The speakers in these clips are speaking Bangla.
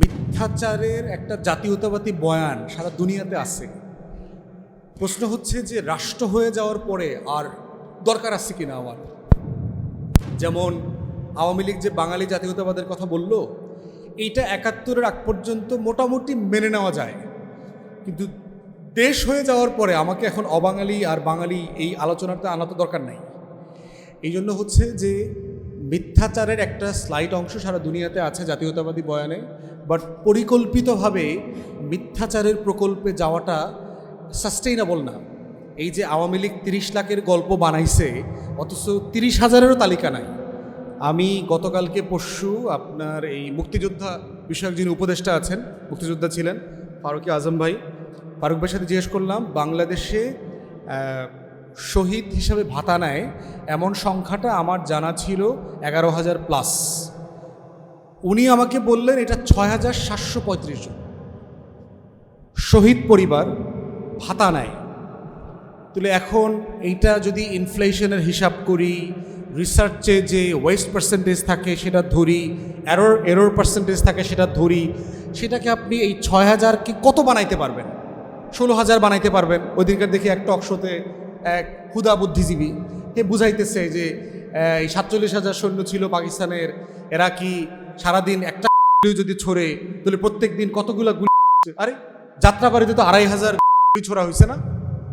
মিথ্যাচারের একটা জাতীয়তাবাদী বয়ান সারা দুনিয়াতে আছে। প্রশ্ন হচ্ছে যে রাষ্ট্র হয়ে যাওয়ার পরে আর দরকার আছে কিনা আমার? যেমন আওয়ামী লীগ যে বাঙালি জাতীয়তাবাদের কথা বলল, এইটা একাত্তরের আগ পর্যন্ত মোটামুটি মেনে নেওয়া যায়। কিন্তু দেশ হয়ে যাওয়ার পরে আমাকে এখন অবাঙালি আর বাঙালি এই আলোচনাতে আনা তো দরকার নাই। এই জন্য হচ্ছে যে মিথ্যাচারের একটা স্লাইড অংশ সারা দুনিয়াতে আছে জাতীয়তাবাদী বয়ানে বাট পরিকল্পিতভাবে মিথ্যাচারের প্রকল্পে যাওয়াটা সাস্টেইনেবল না। এই যে আওয়ামী লীগ তিরিশ লাখের গল্প বানাইছে, অথচ তিরিশ হাজারেরও তালিকা নাই। আমি গতকালকে পরশু আপনার এই মুক্তিযোদ্ধা বিষয়ক যিনি উপদেষ্টা আছেন, মুক্তিযোদ্ধা ছিলেন, ফারুকি আজম ভাই, ফারুক ভাইয়ের সাথে জিজ্ঞেস করলাম, বাংলাদেশে শহীদ হিসাবে ভাতা নেয়, এমন সংখ্যাটা আমার জানা ছিল এগারো হাজার প্লাস উনি আমাকে বললেন, এটা ছয় হাজার সাতশো পঁয়ত্রিশ জন। শহীদ পরিবার ভাতা নেয়। তাহলে এখন এইটা যদি ইনফ্লেশনের হিসাব করি রিসার্চে যে ওয়েস্ট পার্সেন্টেজ থাকে সেটা ধরি এরর এরর পার্সেন্টেজ থাকে সেটা ধরি, সেটাকে আপনি এই ছয় হাজারকে কত বানাইতে পারবেন? ষোলো হাজার বানাইতে পারবেন। ওইদিনকার দেখি এক টক শোতে এক হুদা বুদ্ধিজীবী। হে বুঝাইতেছে যে, এই সাতচল্লিশ হাজার সৈন্য ছিল পাকিস্তানের, এরা কি সারাদিন একটা যদি ছড়ে, তাহলে প্রত্যেক দিন কতগুলো গুলি আরে, যাত্রাবাড়িতে তো আড়াই হাজার গুলি ছোড়া হয়েছে না?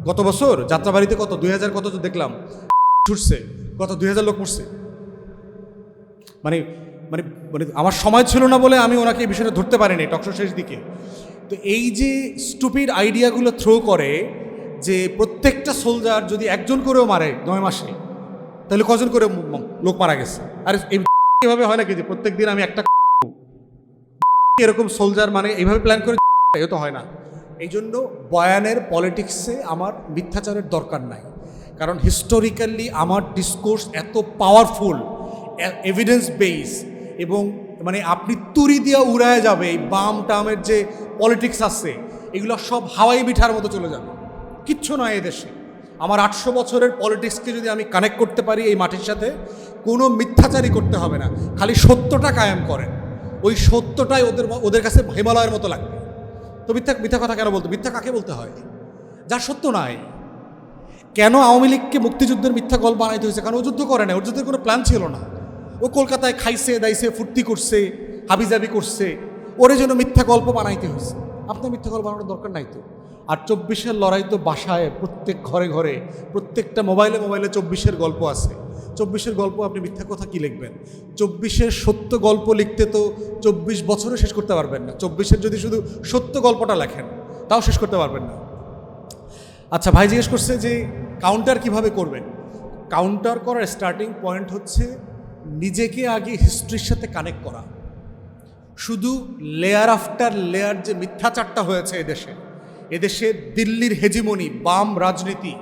গত বছর যাত্রাবাড়িতে কত? দুই হাজার কত তো দেখলাম। ছুটছে, কত? দুই হাজার লোক মরছে। মানে মানে মানে আমার সময় ছিল না বলে আমি ওনাকে এই বিষয়টা ধরতে পারিনি টকশো শেষ দিকে। তো এই যে স্টুপিড আইডিয়াগুলো থ্রো করে যে প্রত্যেকটা সোলজার যদি একজন করেও মারে নয় মাসে, তাহলে কজন করে লোক মারা গেছে? আর এই এভাবে হয় নাকি যে প্রত্যেক দিন আমি একটা এরকম সোলজার মানে এইভাবে প্ল্যান করে তো হয় না। এই জন্য বয়ানের পলিটিক্সে আমার মিথ্যাচারের দরকার নাই। কারণ হিস্টোরিক্যালি আমার ডিসকোর্স এত পাওয়ারফুল এভিডেন্স বেস এবং মানে আপনি তুরি দিয়া উড়ায় যাবে এই বাম টামের যে পলিটিক্স আছে, এগুলো সব হাওয়াই মিঠার মতো চলে যাবে। কিচ্ছু নয় এদেশে আমার আটশো বছরের পলিটিক্সকে যদি আমি কানেক্ট করতে পারি এই মাটির সাথে, কোনো মিথ্যাচারই করতে হবে না। খালি সত্যটা কায়েম করেন। ওই সত্যটাই ওদের ওদের কাছে হিমালয়ের মতো লাগবে। তো মিথ্যা মিথ্যা কথা কেন বলতো মিথ্যা কাকে বলতে হয়? যার সত্য নাই। কেন আওয়ামী লীগকে মুক্তিযুদ্ধের মিথ্যা গল্প বানাইতে হয়েছে? কারণ ও যুদ্ধ করে না ওর যুদ্ধের কোনো প্ল্যান ছিল না। ও কলকাতায় খাইছে, দাইছে, ফুর্তি করছে, হাবিজাবি করছে। ওরে জন্য মিথ্যা গল্প বানাইতে হয়েছে। আপনার মিথ্যা গল্প বানানোর দরকার নাই তো? আর চব্বিশের লড়াই তো বাসায় প্রত্যেক ঘরে ঘরে, প্রত্যেকটা মোবাইলে মোবাইলে চব্বিশের গল্প আছে। চব্বিশের গল্প আপনি মিথ্যা কথা কি লিখবেন? চব্বিশের সত্য গল্প লিখতে তো চব্বিশ বছরও শেষ করতে পারবেন না। চব্বিশের যদি শুধু সত্য গল্পটা লেখেন, তাও শেষ করতে পারবেন না। আচ্ছা ভাই জিজ্ঞেস করছে যে কাউন্টার কীভাবে করবেন? কাউন্টার করার স্টার্টিং পয়েন্ট হচ্ছে নিজেকে আগে হিস্ট্রির সাথে কানেক্ট করা। শুধু লেয়ার আফটার লেয়ার যে মিথ্যাচারটা হয়েছে এদেশে এদেশে দিল্লির হেজিমনি, বাম রাজনীতি,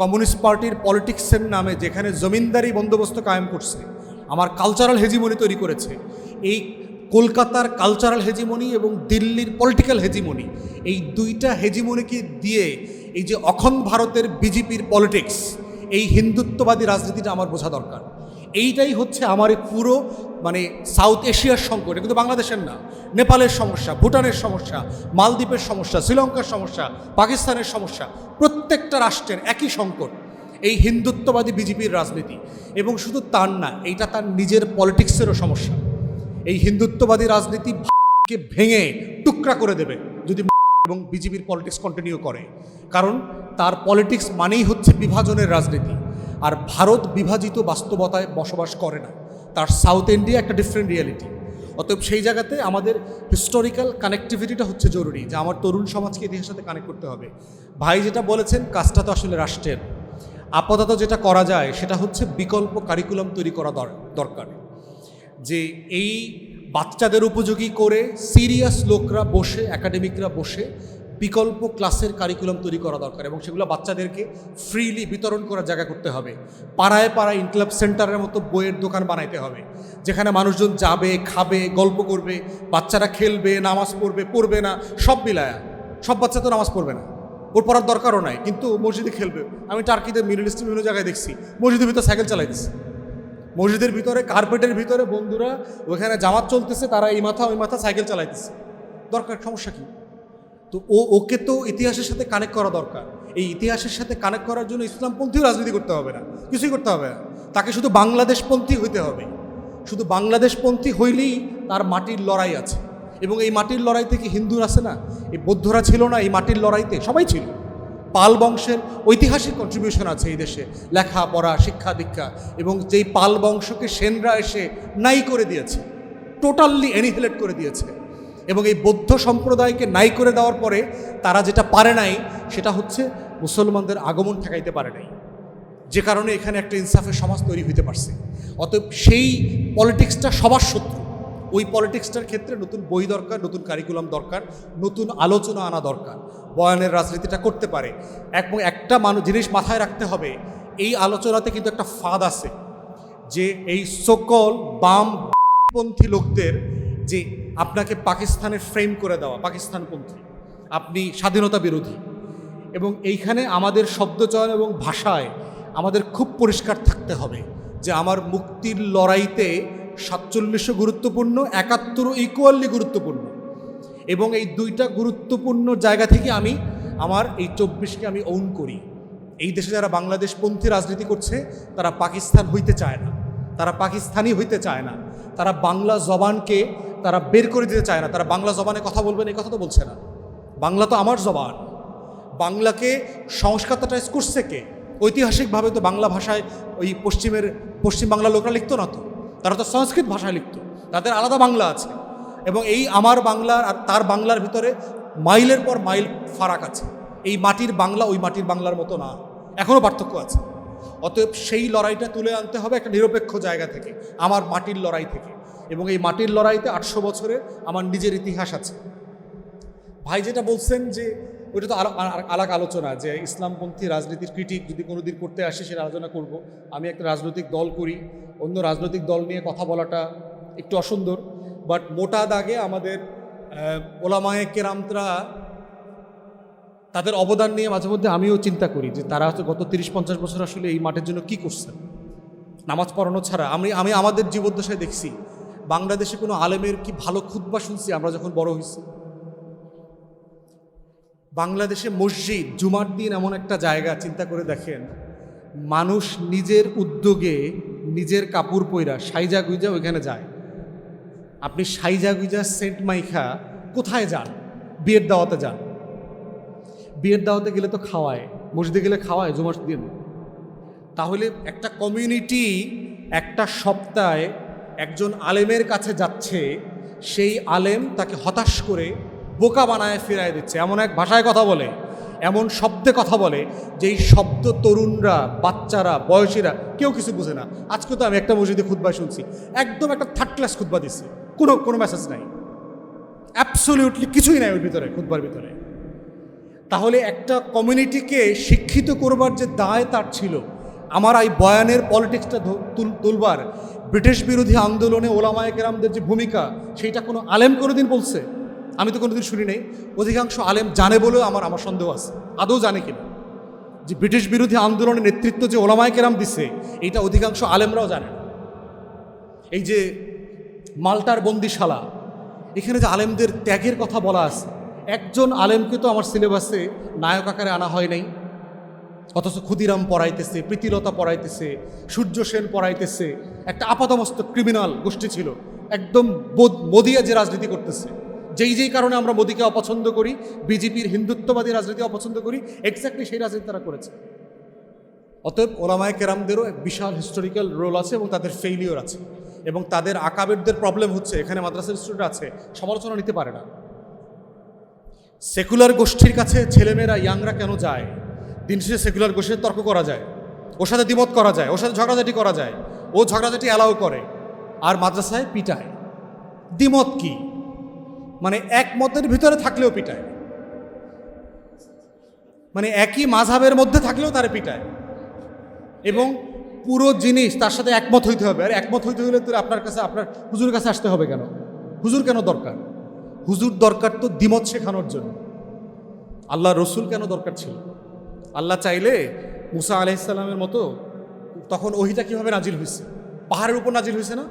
কমিউনিস্ট পার্টির পলিটিক্সের নামে যেখানে জমিনদারি বন্দোবস্ত কায়েম করছে, আমার কালচারাল হেজিমনি তৈরি করেছে, এই কলকাতার কালচারাল হেজিমনি এবং দিল্লির পলিটিক্যাল হেজিমনি এই দুইটা হেজিমনিকে দিয়ে এই যে অখণ্ড ভারতের বিজেপির পলিটিক্স এই হিন্দুত্ববাদী রাজনীতিটা আমার বোঝা দরকার। এইটাই হচ্ছে আমার পুরো মানে সাউথ এশিয়ার সংকট। কিন্তু বাংলাদেশের না। নেপালের সমস্যা, ভুটানের সমস্যা, মালদ্বীপের সমস্যা, শ্রীলঙ্কার সমস্যা, পাকিস্তানের সমস্যা, প্রত্যেকটা রাষ্ট্রের একই সংকট। এই হিন্দুত্ববাদী বিজেপির রাজনীতি। এবং শুধু তার না, এইটা তার নিজের পলিটিক্সেরও সমস্যা। এই হিন্দুত্ববাদী রাজনীতি কে ভেঙে টুকরা করে দেবে যদি এবং বিজেপির পলিটিক্স কন্টিনিউ করে। কারণ তার পলিটিক্স মানেই হচ্ছে বিভাজনের রাজনীতি। আর ভারত বিভাজিত বাস্তবতায় বসবাস করে না। তার সাউথ ইন্ডিয়া একটা ডিফারেন্ট রিয়ালিটি অতএব সেই জায়গাতে আমাদের হিস্টোরিক্যাল কানেক্টিভিটিটা হচ্ছে জরুরি, যে আমার তরুণ সমাজকে ইতিহাসের সাথে কানেক্ট করতে হবে। ভাই যেটা বলেছেন, কাজটা তো আসলে রাষ্ট্রের। আপাতত যেটা করা যায়, সেটা হচ্ছে বিকল্প কারিকুলাম তৈরি করা দর- দরকার। যে এই বাচ্চাদের উপযোগী করে সিরিয়াস লোকরা বসে একাডেমিকরা বসে বিকল্প ক্লাসের কারিকুলাম তৈরি করা দরকার এবং সেগুলো বাচ্চাদেরকে ফ্রিলি বিতরণ করার জায়গা করতে হবে। পাড়ায় পাড়ায় ইনক্লাব সেন্টারের মতো বইয়ের দোকান বানাইতে হবে, যেখানে মানুষজন যাবে, খাবে, গল্প করবে, বাচ্চারা খেলবে, নামাজ পড়বে পড়বে না, সব মিলায়া। সব বাচ্চা তো নামাজ পড়বে না। ওর পড়ার দরকারও নাই, কিন্তু মসজিদে খেলবে। আমি টার্কিতে মিডল ইস্টে বিভিন্ন জায়গায় দেখছি, মসজিদের ভিতরে সাইকেল চালাই দিচ্ছে মসজিদের ভিতরে কার্পেটের ভিতরে বন্ধুরা, ওখানে জামাত চলতেছে, তারা এই মাথা, ওই মাথা সাইকেল চালাইতেছে। দরকার, সমস্যা কি? তো ও, ওকে তো ইতিহাসের সাথে কানেক্ট করা দরকার। এই ইতিহাসের সাথে কানেক্ট করার জন্য ইসলামপন্থীও রাজনীতি করতে হবে না। কিছুই করতে হবে না। তাকে শুধু বাংলাদেশপন্থী হইতে হবে। শুধু বাংলাদেশপন্থী হইলেই তার মাটির লড়াই আছে। এবং এই মাটির লড়াইতে কি হিন্দুর আছে না? এই বৌদ্ধরা ছিল না এই মাটির লড়াইতে? সবাই ছিল। পাল বংশের ঐতিহাসিক কন্ট্রিবিউশন আছে এই দেশে। লেখাপড়া শিক্ষা, দীক্ষা। এবং যেই পাল বংশকে সেনরা এসে নাই করে দিয়েছে টোটালি এনিহিলেট করে দিয়েছে। এবং এই বৌদ্ধ সম্প্রদায়কে নাই করে দেওয়ার পরে তারা যেটা পারে নাই, সেটা হচ্ছে মুসলমানদের আগমন ঠেকাইতে পারে নাই। যে কারণে এখানে একটা ইনসাফের সমাজ তৈরি হইতে পারছে। অতএব সেই পলিটিক্সটা সবার শত্রু। ওই পলিটিক্সটার ক্ষেত্রে নতুন বই দরকার, নতুন কারিকুলাম দরকার, নতুন আলোচনা আনা দরকার। বয়ানের রাজনীতিটা করতে পারে। এবং একটা মানুষ জিনিস মাথায় রাখতে হবে, এই আলোচনাতে কিন্তু একটা ফাঁদ আছে। যে এই সকল বাম বামপন্থী লোকদের যে আপনাকে পাকিস্তানের ফ্রেম করে দেওয়া, পাকিস্তানপন্থী। আপনি স্বাধীনতা বিরোধী। এবং এইখানে আমাদের শব্দচয়ন এবং ভাষায় আমাদের খুব পরিষ্কার থাকতে হবে যে আমার মুক্তির লড়াইতে সাতচল্লিশও গুরুত্বপূর্ণ, একাত্তরও ইকুয়ালি গুরুত্বপূর্ণ। এবং এই দুইটা গুরুত্বপূর্ণ জায়গা থেকে আমি আমার এই চব্বিশকে আমি ওন করি। এই দেশে যারা বাংলাদেশপন্থী রাজনীতি করছে, তারা পাকিস্তান হইতে চায় না। তারা পাকিস্তানি হইতে চায় না। তারা বাংলা জবানকে তারা বের করে দিতে চায় না। তারা বাংলা জবানে কথা বলবেন এই কথা তো বলছে না। বাংলা তো আমার জবান। বাংলাকে সংস্কারটাইজ করছে কে? ঐতিহাসিকভাবে তো বাংলা ভাষায় ওই পশ্চিমের, পশ্চিম বাংলা লোকরা লিখতো না তো। তারা তো সংস্কৃত ভাষায় লিখতো। তাদের আলাদা বাংলা আছে। এবং এই আমার বাংলার আর তার বাংলার ভিতরে মাইলের পর মাইল ফারাক আছে। এই মাটির বাংলা ওই মাটির বাংলার মতো না। এখনও পার্থক্য আছে। অতএব সেই লড়াইটা তুলে আনতে হবে একটা নিরপেক্ষ জায়গা থেকে, আমার মাটির লড়াই থেকে। এবং এই মাটির লড়াইতে আটশো বছরে আমার নিজের ইতিহাস আছে। ভাই যেটা বলছেন যে ওইটা তো আলাক আলোচনা যে ইসলামপন্থী রাজনীতির ক্রিটিক যদি কোনো দিন করতে আসে, সেটা আলোচনা করব। আমি একটা রাজনৈতিক দল করি, অন্য রাজনৈতিক দল নিয়ে কথা বলাটা একটু অসুন্দর। বাট মোটা দাগে আমাদের ওলামায়ে কেরামতরা তাদের অবদান নিয়ে মাঝে মধ্যে আমিও চিন্তা করি যে তারা হয়তো গত তিরিশ, পঞ্চাশ বছর আসলে এই মাঠের জন্য কি করছেন নামাজ পড়ানো ছাড়া আমি আমি আমাদের জীবদ্দশায় দেখছি, বাংলাদেশে কোনো আলেমের কি ভালো খুদ্া শুনছি আমরা যখন বড় হয়েছি। বাংলাদেশে মসজিদ জুমার দিন এমন একটা জায়গা, চিন্তা করে দেখেন, মানুষ নিজের উদ্যোগে নিজের কাপড় পইরা সাইজা গুইজা ওইখানে যায়। আপনি সাইজা গুইজা সেন্ট মাইখা কোথায় যান? বিয়ের দাওয়াতে যান। বিয়ের দাওয়াতে গেলে তো খাওয়ায়, মসজিদে গেলে খাওয়ায়, জুমার দিন। তাহলে একটা কমিউনিটি একটা সপ্তাহে একজন আলেমের কাছে যাচ্ছে, সেই আলেম তাকে হতাশ করে বোকা বানায় ফিরায় দিচ্ছে। এমন এক ভাষায় কথা বলে, এমন শব্দে কথা বলে, যেই শব্দ তরুণরা, বাচ্চারা, বয়সীরা, কেউ কিছু বোঝে না। আজকে তো আমি একটা মসজিদে খুতবা শুনছি, একদম একটা থার্ড ক্লাস খুতবা দিচ্ছে। কোনো কোনো মেসেজ নাই। অ্যাবসলিউটলি কিছুই নাই ওর ভিতরে, খুতবার ভিতরে। তাহলে একটা কমিউনিটিকে শিক্ষিত করবার যে দায় তার ছিল, আমার এই বয়ানের পলিটিক্সটা তুলবার, ব্রিটিশ বিরোধী আন্দোলনে ওলামায় কেরামদের যে ভূমিকা, সেইটা কোনো আলেম কোনোদিন বলছে? আমি তো কোনোদিন শুনি নাই। অধিকাংশ আলেম জানে বলেও আমার আমার সন্দেহ আছে। আদৌ জানে কিনা? যে ব্রিটিশ বিরোধী আন্দোলনের নেতৃত্ব যে ওলামায় কেরাম দিছে এইটা অধিকাংশ আলেমরাও জানে। এই যে মাল্টার বন্দিশালা, এখানে যে আলেমদের ত্যাগের কথা বলা আছে একজন আলেমকে তো আমার সিলেবাসে নায়ক আকারে আনা হয় নাই। অথচ ক্ষুদিরাম পড়াইতেছে, প্রীতিলতা পড়াইতেছে, সূর্য সেন পড়াইতেছে। একটা আপাতমস্ত ক্রিমিনাল গোষ্ঠী ছিল। একদম মোদিয়া যে রাজনীতি করতেছে। যেই যেই কারণে আমরা মোদিকে অপছন্দ করি, বিজেপির হিন্দুত্ববাদী রাজনীতি অপছন্দ করি এক্স্যাক্টলি সেই রাজনীতি তারা করেছে। অতএব ওলামায় কেরামদেরও এক বিশাল হিস্টোরিক্যাল রোল আছে এবং তাদের ফেইলিওর আছে। এবং তাদের আকাবেরদের প্রবলেম হচ্ছে, এখানে মাদ্রাসার স্টুডেন্ট আছে, সমালোচনা নিতে পারে না। সেকুলার গোষ্ঠীর কাছে ছেলেমেয়েরা, ইয়াংরা কেন যায়? দিন শেষে সেকুলার গোষ্ঠীর তর্ক করা যায়। ওর সাথে দ্বিমত করা যায়, ওর সাথে ঝগড়াঝাটি করা যায়। ও ঝগড়াঝাটি অ্যালাউ করে। আর মাদ্রাসায় পিটায়। দ্বিমত কি? মানে এক মতের ভিতরে থাকলেও পিটায়। মানে একই মাঝাবের মধ্যে থাকলেও তারা পিটায়। এবং পুরো জিনিস তার সাথে একমত হইতে হবে। আর একমত হইতে হলে তো আপনার কাছে, আপনার হুজুর কাছে আসতে হবে কেন? হুজুর কেন দরকার? হুজুর দরকার তো দ্বিমত শেখানোর জন্য। আল্লাহ রসুল কেন দরকার ছিল? আল্লাহ চাইলে মুসা আলাইসাল্লামের মতো তখন ওহিটা কীভাবে নাজিল হয়েছে পাহাড়ের উপর নাজিল হয়েছে না?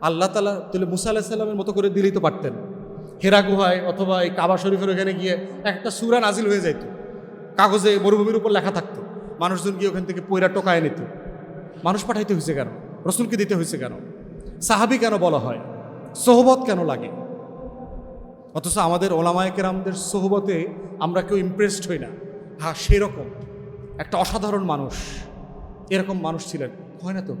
আল্লাহ তালা তাহলে মুসা আল্লাহ সাল্লামের মতো করে দিলেই তো পারতেন। হেরা গুহায় অথবা এই কাবা শরীফের ওখানে গিয়ে একটা সুরা নাজিল হয়ে যাইত। কাগজে মরুভূমির উপর লেখা থাকতো। মানুষজন গিয়ে ওখান থেকে পয়রা টোকায় নিত। মানুষ পাঠাইতে হয়েছে কেন? রসুলকে দিতে হয়েছে কেন? সাহাবি কেন বলা হয়? সোহবত কেন লাগে? অথচ আমাদের ওলামায় কেরামদের সোহবতে আমরা কেউ ইমপ্রেসড হই না। হ্যাঁ সেরকম। একটা অসাধারণ মানুষ। এরকম মানুষ ছিলেন। হয় না তো?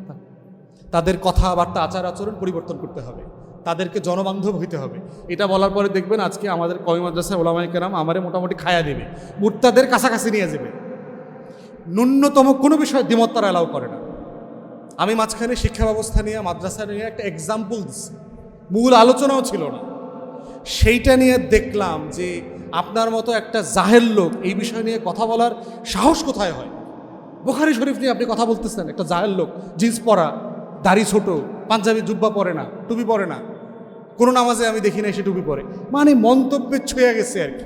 তাদের কথাবার্তা, আচার আচরণ পরিবর্তন করতে হবে। তাদেরকে জনবান্ধব হইতে হবে। এটা বলার পরে দেখবেন আজকে আমাদের কবি মাদ্রাসা ওলামাই কেরাম আমারে মোটামুটি খায়া দেবে। মুর্তাদের কাছাকাছি নিয়ে যাবে। ন্যূনতম কোনো বিষয় দ্বিমত তারা অ্যালাউ করে না। আমি মাঝখানে শিক্ষা ব্যবস্থা নিয়ে, মাদ্রাসা নিয়ে একটা এক্সাম্পল দিচ্ছি মূল আলোচনাও ছিল না। সেইটা নিয়ে দেখলাম যে আপনার মতো একটা জাহের লোক এই বিষয় নিয়ে কথা বলার সাহস কোথায় হয়? বোখারি শরীফ নিয়ে আপনি কথা বলতেছেন, একটা জাহের লোক, জিন্স পরা, দাড়ি ছোট, পাঞ্জাবি জুব্বা পরে না, টুপি পরে না, কোনো নামাজে আমি দেখি না সে টুপি পরে। মানে মন্তব্যে ছুঁয়ে গেছে আর কি।